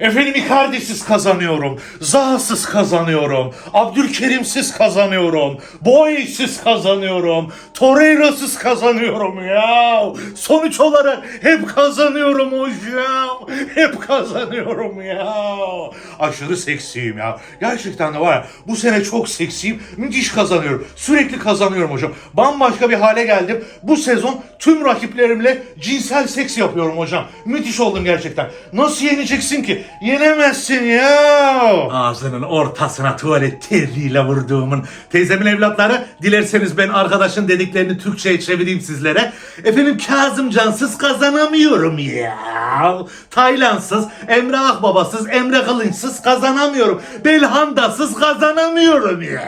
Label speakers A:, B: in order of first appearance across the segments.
A: Efendim Icardi'siz kazanıyorum. Zaha'sız kazanıyorum. Abdülkerim'siz kazanıyorum. Boye'siz kazanıyorum. Torreira'sız kazanıyorum ya. Sonuç olarak hep kazanıyorum hocam. Hep kazanıyorum ya. Aşırı seksiyim ya. Gerçekten de var ya bu sene çok seksiyim. Müthiş kazanıyorum. Sürekli kazanıyorum hocam. Bambaşka bir hale geldim. Bu sezon tüm rakiplerimle cinsel seks yapıyorum hocam. Müthiş oldum gerçekten. Nasıl yeneceksin ki? Yenemezsin ya. Ağzının ortasına tuvalet terliğiyle vurduğumun. Teyzemin evlatları dilerseniz ben arkadaşın dediklerini Türkçe'ye çevireyim sizlere. Efendim Kazım Cansız kazanamıyorum ya. Taylansız, Emre Akbabasız, Emre Kılınçsız kazanamıyorum. Belhandasız kazanamıyorum ya.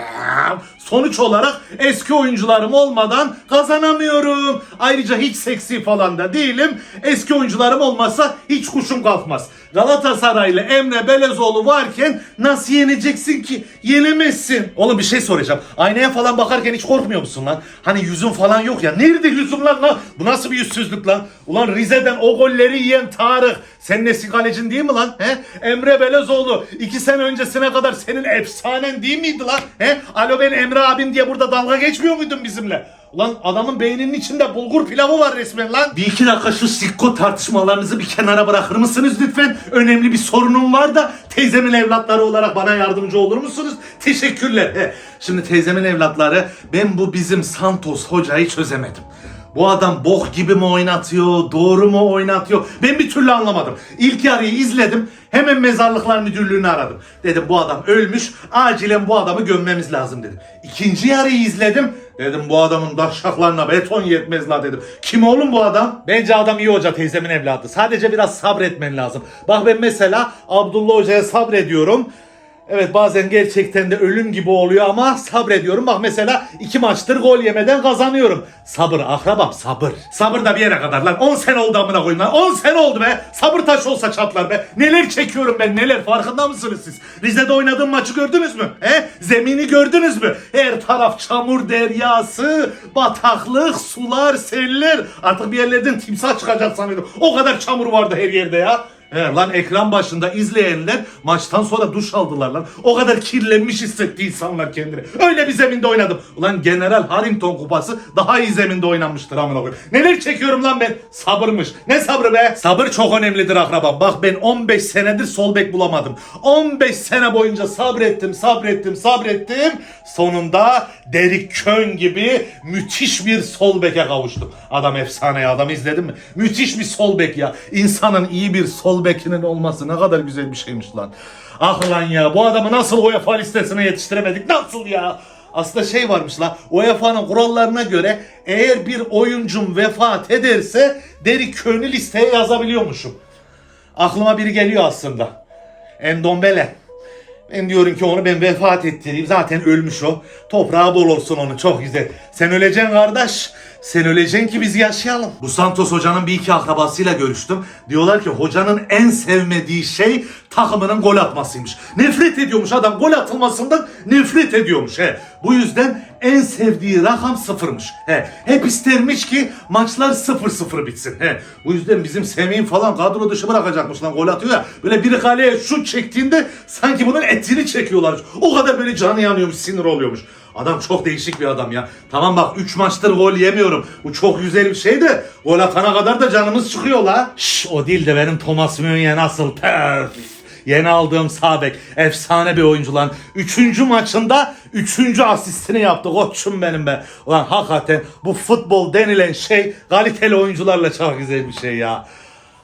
A: Sonuç olarak eski oyuncularım olmadan kazanamıyorum. Ayrıca hiç seksi falan da değilim. Eski oyuncularım olmasa hiç kuşum kalkmaz. Galatasaraylı Emre Belezoğlu varken nasıl yeneceksin ki? Yenemezsin. Oğlum bir şey soracağım. Aynaya falan bakarken hiç korkmuyor musun lan? Hani yüzün falan yok ya. Nerede yüzüm lan lan? Bu nasıl bir yüzsüzlük lan? Ulan Rize'den o golleri yiyen Tarık. Senin eski kalecin değil mi lan? He? Emre Belezoğlu. iki sene öncesine kadar senin efsanen değil miydi lan? He? Alo ben Emre abim diye burada dalga geçmiyor muydun bizimle? Ulan adamın beyninin içinde bulgur pilavı var resmen lan. Bir iki dakika şu sikko tartışmalarınızı bir kenara bırakır mısınız lütfen? Önemli bir sorunum var da teyzemin evlatları olarak bana yardımcı olur musunuz? Teşekkürler. Şimdi teyzemin evlatları ben bu bizim Santos hocayı çözemedim. Bu adam bok gibi mi oynatıyor, doğru mu oynatıyor? Ben bir türlü anlamadım. İlk yarıyı izledim. Hemen mezarlıklar müdürlüğünü aradım. Dedim bu adam ölmüş. Acilen bu adamı gömmemiz lazım dedim. İkinci yarıyı izledim. Dedim bu adamın daşşaklarına beton yetmez la dedim. Kim oğlum bu adam? Bence adam iyi hoca teyzemin evladı. Sadece biraz sabretmen lazım. Bak ben mesela Abdullah Hoca'ya sabrediyorum. Evet bazen gerçekten de ölüm gibi oluyor ama sabrediyorum. Bak mesela iki maçtır gol yemeden kazanıyorum. Sabır akrabam sabır. Sabır da bir yere kadar lan. 10 sene oldu amına koyayım lan. 10 sene oldu be. Sabır taş olsa çatlar be. Neler çekiyorum ben neler farkında mısınız siz? Rize'de oynadığım maçı gördünüz mü? He? Zemini gördünüz mü? Her taraf çamur deryası, bataklık, sular, seller. Artık bir yerlerden timsah çıkacak sanıyordum. O kadar çamur vardı her yerde ya. He, lan ekran başında izleyenler maçtan sonra duş aldılar lan. O kadar kirlenmiş hissetti insanlar kendini. Öyle bir zeminde oynadım. Ulan General Harrington kupası daha iyi zeminde oynanmıştır amına koyayım. Neler çekiyorum lan ben? Sabırmış. Ne sabrı be? Sabır çok önemlidir akrabam. Bak ben 15 senedir sol bek bulamadım. 15 sene boyunca sabrettim, sabrettim, sabrettim. Sonunda Derek Kön gibi müthiş bir sol beke kavuştum. Adam efsane ya. Adam izledin mi? Müthiş bir sol bek ya. İnsanın iyi bir sol bekinin olması ne kadar güzel bir şeymiş lan. Ah lan ya bu adamı nasıl UEFA listesine yetiştiremedik? Nasıl ya? Aslında şey varmış la UEFA'nın kurallarına göre eğer bir oyuncum vefat ederse Derek Kön'ü listeye yazabiliyormuşum. Aklıma biri geliyor aslında. Endombele. Ben diyorum ki onu ben vefat ettireyim. Zaten ölmüş o. Toprağı bol olsun onun. Çok güzel. Sen öleceksin kardeş. Sen öleceksin ki biz yaşayalım. Bu Santos hocanın bir iki akrabasıyla görüştüm. Diyorlar ki hocanın en sevmediği şey takımının gol atmasıymış. Nefret ediyormuş adam. Gol atılmasından nefret ediyormuş. He. Bu yüzden en sevdiği rakam sıfırmış. He. Hep istermiş ki maçlar sıfır sıfır bitsin. He. Bu yüzden bizim Semih'in falan kadro dışı bırakacakmış lan gol atıyor ya. Böyle biri kaleye şut çektiğinde sanki bunun etini çekiyorlarmış. O kadar böyle canı yanıyormuş, sinir oluyormuş. Adam çok değişik bir adam ya. Tamam bak 3 maçtır gol yemiyorum. Bu çok güzel bir şey de gol atana kadar da canımız çıkıyor la. Şş, o değil de benim Thomas Münya nasıl pef. Yeni aldığım Sabek efsane bir oyuncu lan. Üçüncü maçında üçüncü asistini yaptı koçum benim be. Ulan hakikaten bu futbol denilen şey kaliteli oyuncularla çok güzel bir şey ya.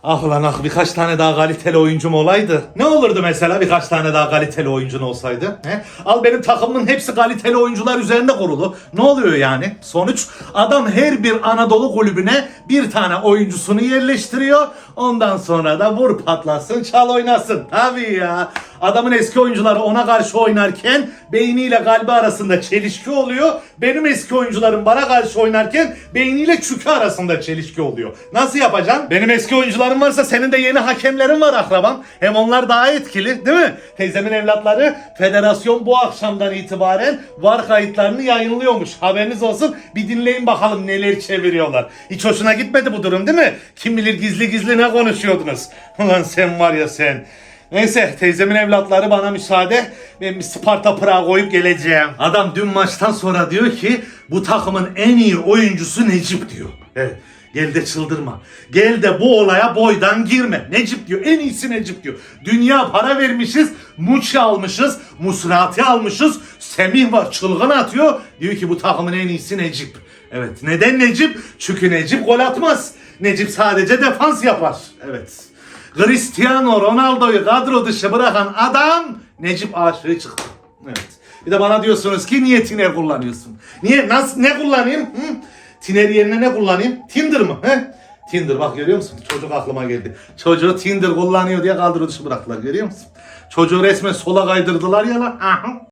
A: Ah ulan ah birkaç tane daha kaliteli oyuncum olaydı. Ne olurdu mesela birkaç tane daha kaliteli oyuncun olsaydı? He? Al benim takımımın hepsi kaliteli oyuncular üzerinde kurulu. Ne oluyor yani? Sonuç adam her bir Anadolu kulübüne bir tane oyuncusunu yerleştiriyor. Ondan sonra da vur patlasın çal oynasın. Tabii ya. Adamın eski oyuncuları ona karşı oynarken beyniyle kalbi arasında çelişki oluyor. Benim eski oyuncularım bana karşı oynarken beyniyle çükü arasında çelişki oluyor. Nasıl yapacaksın? Benim eski oyuncularım varsa senin de yeni hakemlerin var akrabam. Hem onlar daha etkili değil mi? Teyzemin evlatları federasyon bu akşamdan itibaren var kayıtlarını yayınlıyormuş. Haberiniz olsun. Bir dinleyin bakalım neler çeviriyorlar. Hiç hoşuna gitmedi bu durum değil mi? Kim bilir gizli gizli ne konuşuyordunuz? Ulan sen var ya sen. Neyse teyzemin evlatları bana müsaade. Ben bir Sparta Prag'a koyup geleceğim. Adam dün maçtan sonra diyor ki bu takımın en iyi oyuncusu Necip diyor. Evet. Gel de çıldırma. Gel de bu olaya boydan girme. Necip diyor. En iyisi Necip diyor. Dünya para vermişiz. Muçi almışız. Musrati almışız. Semih var çılgın atıyor. Diyor ki bu takımın en iyisi Necip. Evet. Neden Necip? Çünkü Necip gol atmaz. Necip sadece defans yapar. Evet. Cristiano Ronaldo'yu kadro dışı bırakan adam Necip aşığı çıktı. Evet. Bir de bana diyorsunuz ki niye Tiner kullanıyorsun? Niye? Nasıl? Ne kullanayım? Hı? Tiner yerine ne kullanayım? Tinder mı? He? Tinder bak görüyor musun? Çocuk aklıma geldi. Çocuğu Tinder kullanıyor diye kadro bıraktılar görüyor musun? Çocuğu resmen sola kaydırdılar ya lan. Aha.